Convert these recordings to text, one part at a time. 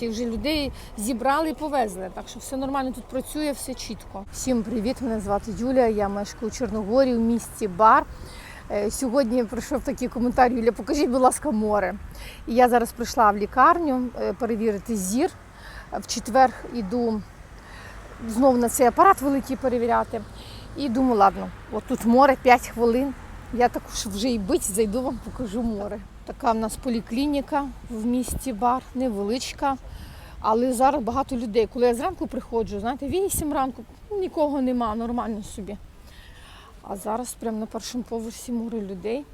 можливості. Вже людей зібрали і повезли. Так що все нормально тут працює, все чітко. Всім привіт! Мене звати Юлія. Я мешкаю у Чорногорі в місті Бар. Е, Сьогодні прийшов такий коментар, Юля, покажіть, будь ласка, море. І я зараз прийшла в лікарню е, перевірити зір. В четвер іду знову на цей апарат великий перевіряти. І думаю, ладно, от тут море 5 хвилин. Я також вже і бить, зайду вам покажу море. Така в нас поліклініка в місті бар, невеличка. Але зараз багато людей. Коли я зранку приходжу, знаєте, 8 ранку, нікого нема, нормально собі. А зараз прямо на першому поверсі море людей.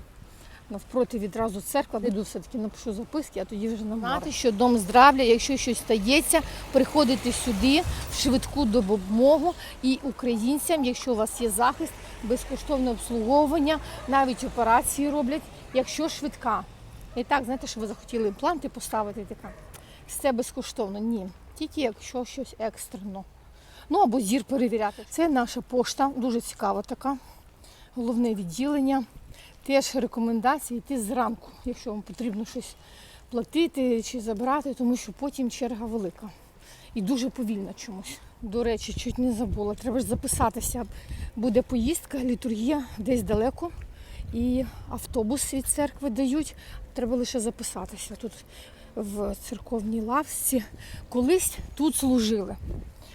Навпроти відразу церква, йду все-таки напишу записки, а тоді вже на Знати, що дом здрав'я, якщо щось стається, приходите сюди в швидку допомогу і українцям, якщо у вас є захист, безкоштовне обслуговування, навіть операції роблять, якщо швидка. І так, знаєте, що ви захотіли імпланти поставити, така. Все безкоштовно. Ні. Тільки якщо щось екстрено. Ну або зір перевіряти. Це наша пошта, дуже цікава така. Головне відділення. Теж рекомендації йти зранку, якщо вам потрібно щось платити чи забирати, тому що потім черга велика. І дуже повільна чомусь. До речі, чуть не забула. Треба ж записатися. Буде поїздка, літургія десь далеко. І автобус від церкви дають. Треба лише записатися. Тут в церковній лавці. Колись тут служили.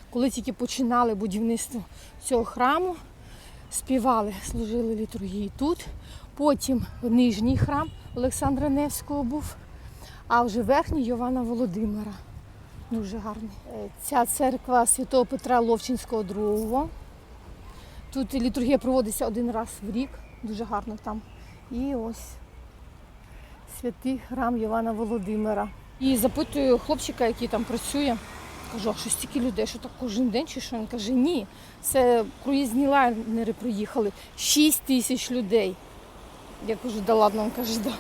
Коли тільки починали будівництво цього храму, співали, служили літургії тут. Потім нижній храм Олександра Невського був, а вже верхній Йована Володимира. Дуже гарний. Е, Ця церква святого Петра Ловчинського II. Тут літургія проводиться один раз в рік, дуже гарно там. І ось святий храм Йована Володимира. І запитую хлопчика, який там працює. Кажу, а що стільки людей, що так кожен день чи що? Він каже, ні, це круїзні лайнери приїхали. 6 тисяч людей. Я кажу, да ладно, він каже, да.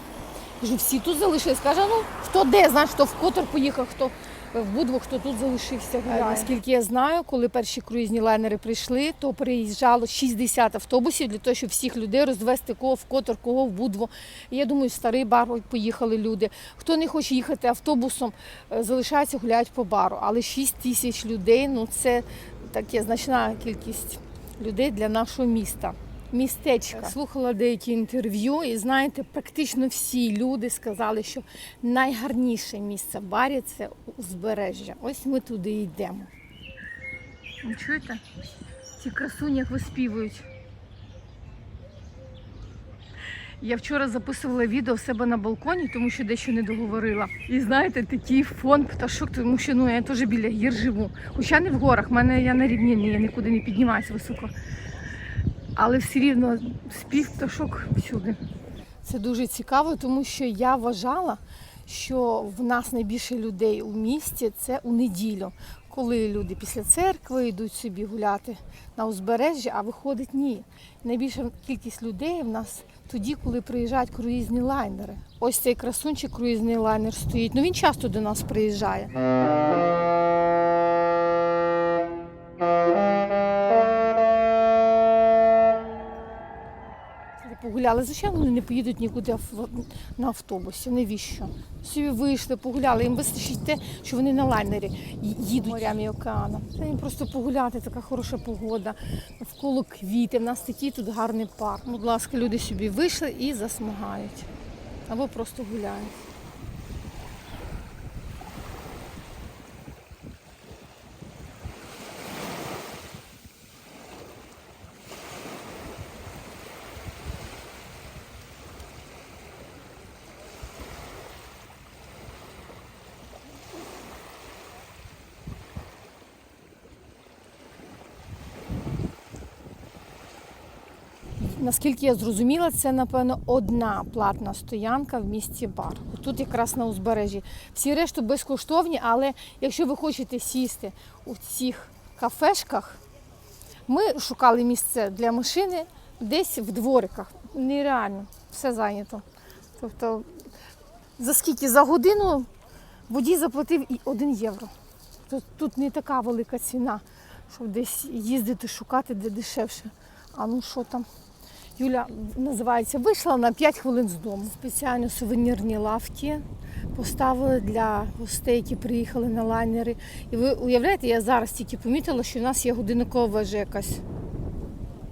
Кажу, всі тут залишились. Каже, ну хто де, знаєш, хто в Котор поїхав, хто в Будву, хто тут залишився. гуляє. Наскільки я знаю, коли перші круїзні лайнери прийшли, то приїжджало 60 автобусів для того, щоб всіх людей розвести кого в Котор, кого в Будву. І я думаю, в старий бар поїхали люди. Хто не хоче їхати автобусом, е, залишається, гуляють по бару. Але 6 тисяч людей ну це таке значна кількість людей для нашого міста. Містечка слухала деякі інтерв'ю, і знаєте, практично всі люди сказали, що найгарніше місце в барі це узбережжя. Ось ми туди йдемо. Ви чуєте? Ці красуні як виспівують. Я вчора записувала відео в себе на балконі, тому що дещо не договорила. І знаєте, такий фон пташок, тому що ну я теж біля гір живу. Хоча не в горах, в мене я на рівнині, я нікуди не піднімаюся високо. Але все рівно спів пташок всюди. Це дуже цікаво, тому що я вважала, що в нас найбільше людей у місті це у неділю, коли люди після церкви йдуть собі гуляти на узбережжя, а виходить ні. Найбільша кількість людей в нас тоді, коли приїжджають круїзні лайнери. Ось цей красунчик круїзний лайнер стоїть. Ну він часто до нас приїжджає. Погуляли. Звичайно, вони не поїдуть нікуди на автобусі. Навіщо? Собі вийшли, погуляли. Їм вистачить те, що вони на лайнері їдуть морями і океаном. Та їм просто погуляти, така хороша погода, навколо квіти. В нас такий тут гарний парк. Будь ласка, люди собі вийшли і засмагають. Або просто гуляють. Наскільки я зрозуміла, це напевно одна платна стоянка в місті бар. Тут якраз на узбережжі. Всі решту безкоштовні, але якщо ви хочете сісти у цих кафешках, ми шукали місце для машини десь в двориках. Нереально, все зайнято. Тобто, за скільки? За годину водій заплатив і 1 євро. Тут, тут не така велика ціна, щоб десь їздити, шукати де дешевше. А ну що там? Юля називається Вийшла на 5 хвилин з дому. Спеціально сувенірні лавки поставили для гостей, які приїхали на лайнери. І ви уявляєте, я зараз тільки помітила, що в нас є годинникова вежа якась.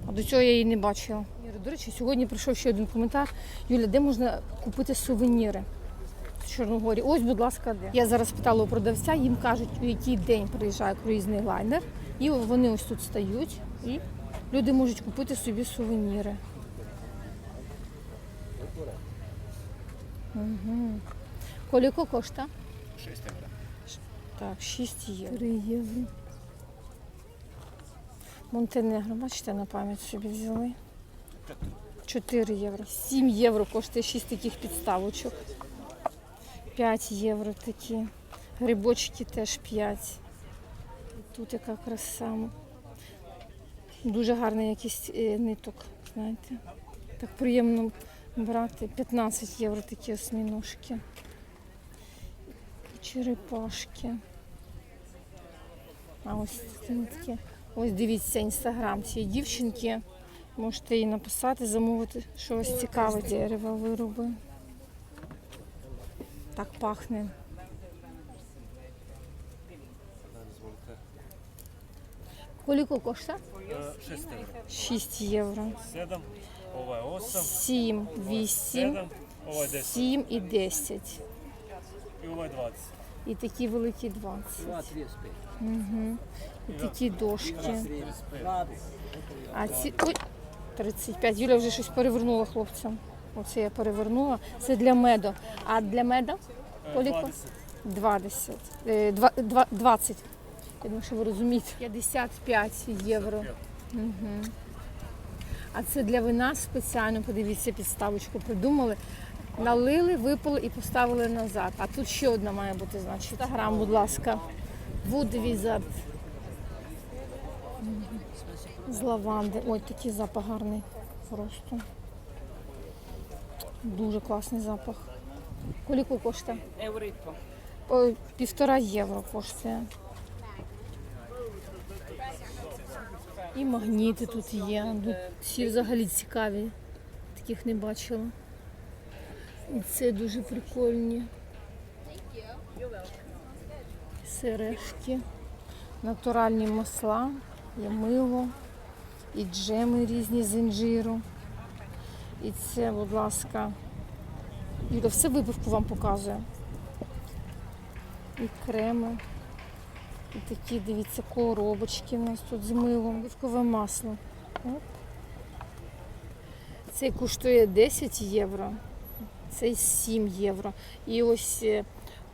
А до цього я її не бачила. До речі, сьогодні прийшов ще один коментар. Юля, де можна купити сувеніри? в Чорногорі. Ось, будь ласка, де. Я зараз питала у продавця, їм кажуть, у який день приїжджає круїзний лайнер. І вони ось тут стають, і люди можуть купити собі сувеніри. Угу. Коліко коштує? 6 євро. Так, 6 євро. 3 євро. Монтенегро, бачите, на пам'ять собі взяли. 4 євро. 7 євро коштує 6 таких підставочок. 5 євро такі. Грибочки теж 5. Тут яка краса. Дуже гарна якість е, ниток, знаєте. Так приємно брати. 15 євро такі осьміножки. Черепашки. А ось такі. Ось дивіться інстаграм цієї дівчинки. Можете їй написати, замовити щось цікаве. Дерева вироби. Так пахне. Коліко коштує? 6 євро. 7, ова 8, 7, 8, 7, ова 10 7 і 10. і ова 20. І такі великі 20. Два дві спи. Угу. І такі дошки. А ці. Ой, 35. Юля вже щось перевернула хлопцям. Оце я перевернула. Це для меду. А для меду? Е, Коліко? 20. 20. Е, два- два- 20. Я думаю, що ви розумієте. 55 євро. Угу. А це для вина спеціально, подивіться, підставочку придумали. Налили, випили і поставили назад. А тут ще одна має бути, значить. Інстаграм, будь ласка. Wood Wizard. З лаванди. Ой, такий запах гарний. Просто. Дуже класний запах. Коліку коштує? Еврипо. О, Півтора євро коштує. І магніти тут є. Тут всі взагалі цікаві. Таких не бачила. І це дуже прикольні. Сережки, натуральні масла, є мило, і джеми різні з інжиру. І це, будь ласка, Юля, все випивку вам показує і креми. І такі, дивіться, коробочки у нас тут з милом, оливкове масло. Оп. Цей коштує 10 євро, цей 7 євро. І ось е,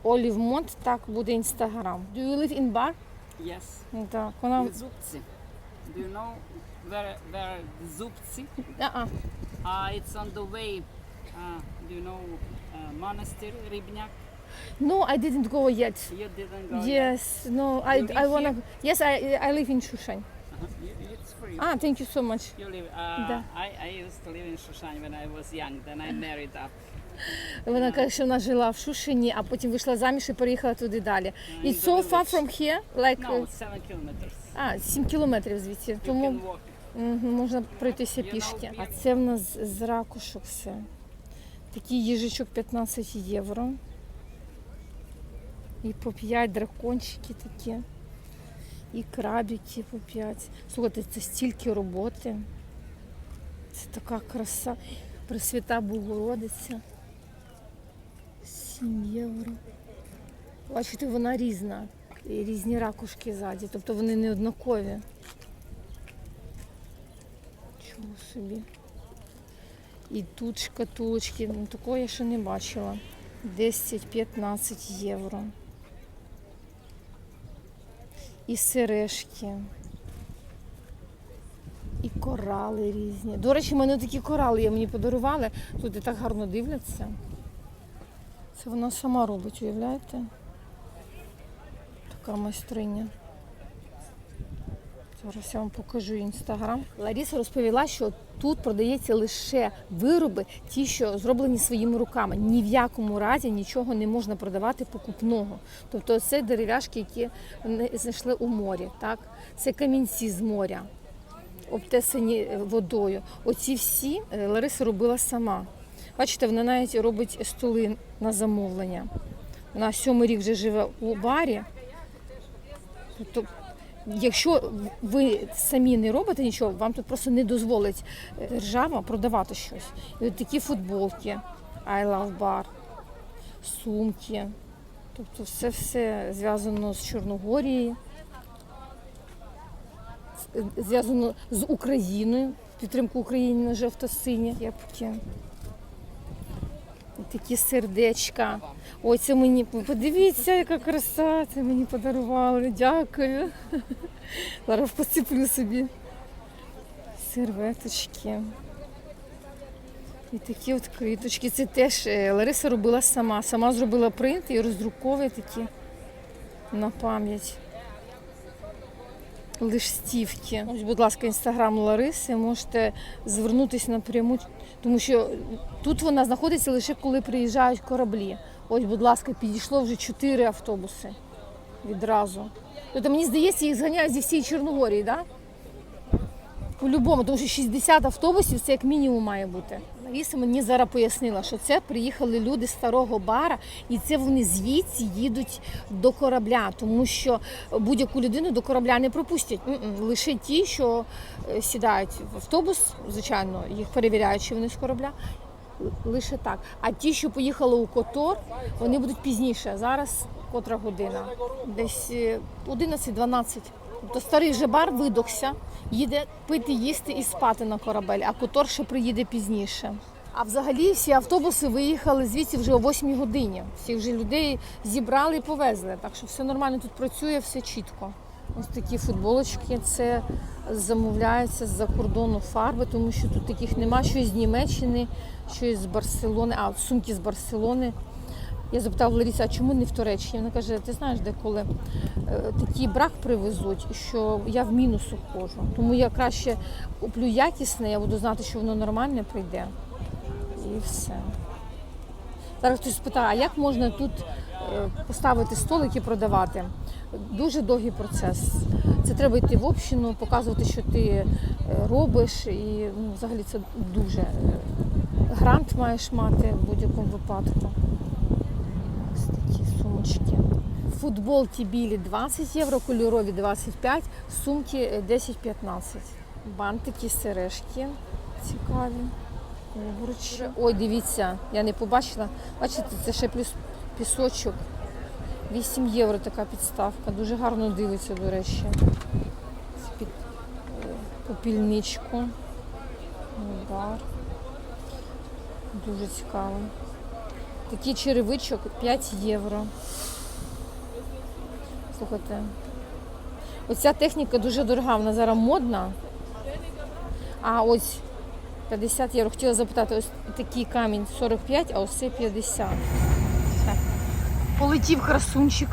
Олів Монт, так буде інстаграм. Do you live in bar? Yes. Так, вона. Zupci. Do you know where where Zupci? А-а. Uh, it's on the way. Uh, do you know uh, monastery Rybnik? No, I didn't go yet. You didn't go. yet? Yes, no, I, You live I wanna. here? Yes, I, I live in Shushan. Uh-huh. You- It's free. Ah, thank you so much. You live. Uh, Да. I, I used to live in Shushan when I was young. Then I married up. Вона каже, що вона жила в Шушині, а потім вийшла заміж і переїхала туди далі. It's so far from here, like No, seven kilometers. а, 7 кілометрів звідси. You Тому can walk. мгм, можна пройтися пішки. А це в нас з ракушок все. Такий їжачок 15 євро. І по 5 дракончики такі. І крабики по 5. Слухайте, це стільки роботи. Це така краса. Пресвята Богородиця. 7 євро. Бачите, вона різна. І різні ракушки ззаді, тобто вони не однакові. Чого собі. І тут шкатулочки. Ну, такого я ще не бачила. 10-15 євро. І сережки. І корали різні. До речі, в мене такі корали я мені подарували. Тут і так гарно дивляться. Це вона сама робить, уявляєте? Така майстриня. Зараз я вам покажу інстаграм. Лариса розповіла, що тут продається лише вироби, ті, що зроблені своїми руками. Ні в якому разі нічого не можна продавати покупного. Тобто це дерев'яшки, які знайшли у морі. Так? Це камінці з моря. обтесані е, водою. Оці всі е, Лариса робила сама. Бачите, вона навіть робить столи на замовлення. Вона сьомий рік вже живе у барі. Тобто, якщо ви самі не робите нічого, вам тут просто не дозволить е, держава продавати щось. І от такі футболки, I love bar, сумки. Тобто все все зв'язано з Чорногорією, зв'язано з Україною, підтримку України на жовто-сині. Кепки. Такі сердечка. Ой, це мені подивіться, яка краса. Це мені подарували. Дякую. Зараз посиплю собі. Серветочки. І такі от квіточки. Це теж е, Лариса робила сама. Сама зробила принт і роздруковує такі на пам'ять. Листівки. Ось, будь ласка, інстаграм Лариси, можете звернутися напряму, тому що тут вона знаходиться лише коли приїжджають кораблі. Ось, будь ласка, підійшло вже чотири автобуси відразу. Тобто, мені здається, їх зганяють зі всієї Чорногорії, так? Да? По-любому, тому що 60 автобусів це як мінімум має бути. Лариса мені зараз пояснила, що це приїхали люди з старого бара, і це вони звідси їдуть до корабля, тому що будь-яку людину до корабля не пропустять. М-м, Лише ті, що е, сідають в автобус, звичайно, їх перевіряють, чи вони з корабля. Лише так. А ті, що поїхали у Котор, вони будуть пізніше. Зараз котра година? Десь е, 11-12. Тобто старий же бар видохся, їде пити, їсти і спати на корабель, а Котор ще приїде пізніше. А взагалі всі автобуси виїхали звідси вже о 8 годині. Всіх вже людей зібрали і повезли. Так що все нормально тут працює, все чітко. Ось такі футболочки, це замовляється з-за кордону фарби, тому що тут таких нема. Щось з Німеччини, щось з Барселони, а сумки з Барселони. Я запитала Ларіса, а чому не в Туреччині? Вона каже, ти знаєш, деколи е, такий брак привезуть, що я в мінус уходжу. Тому я краще куплю якісне, я буду знати, що воно нормальне прийде. І все. Зараз хтось спитає, а як можна тут е, поставити столик і продавати? Дуже довгий процес. Це треба йти в общину, показувати, що ти е, робиш, і ну, взагалі це дуже грант маєш мати в будь-якому випадку. Сумочки. Футболки білі 20 євро, кольорові 25, сумки е, 10-15. Бантики, сережки цікаві. Обруч. Ой, дивіться, я не побачила. Бачите, це ще плюс пісочок. 8 євро така підставка. Дуже гарно дивиться, до речі. Під е, попільничку. Бар. Дуже цікаво. Такий черевичок 5 євро. Слухайте. Оця техніка дуже дорога, вона зараз модна. А ось 50 євро. Хотіла запитати, ось такий камінь 45, а ось це 50. Полетів красунчик.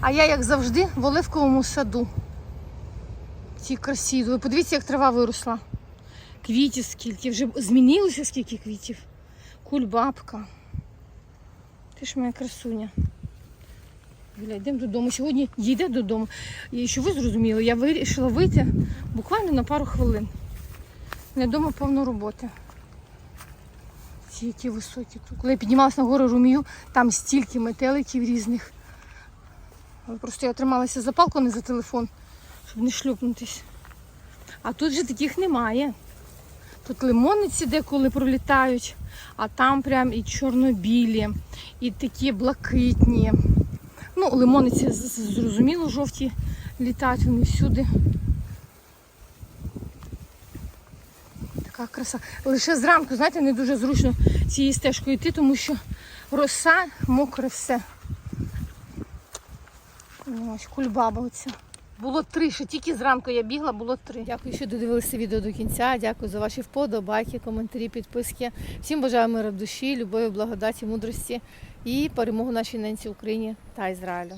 А я, як завжди, в оливковому саду. В цій красі. Ви подивіться, як трава виросла. Квітів скільки. Вже змінилося скільки квітів. Кульбабка. Ти ж моя красуня. Юля, йдемо додому. Сьогодні їде додому. І що ви зрозуміли, я вирішила вийти буквально на пару хвилин. Мене вдома повно роботи. Ці які високі тут. Коли я піднімалася на гору Румію, там стільки метеликів різних. Але просто я трималася за палку, а не за телефон, щоб не шлюпнутись. А тут же таких немає. Тут лимонниці деколи пролітають, а там прям і чорно-білі, і такі блакитні. Ну, лимониці зрозуміло, жовті літають вони всюди. Така краса. Лише зранку, знаєте, не дуже зручно цією стежкою йти, тому що роса, мокре все. Ось кульбаба оця. Було три, ще тільки зранку я бігла, було три. Дякую, що додивилися відео до кінця. Дякую за ваші вподобайки, коментарі, підписки. Всім бажаю миру в душі, любові, благодаті, мудрості і перемогу нашій ненці Україні та Ізраїлю.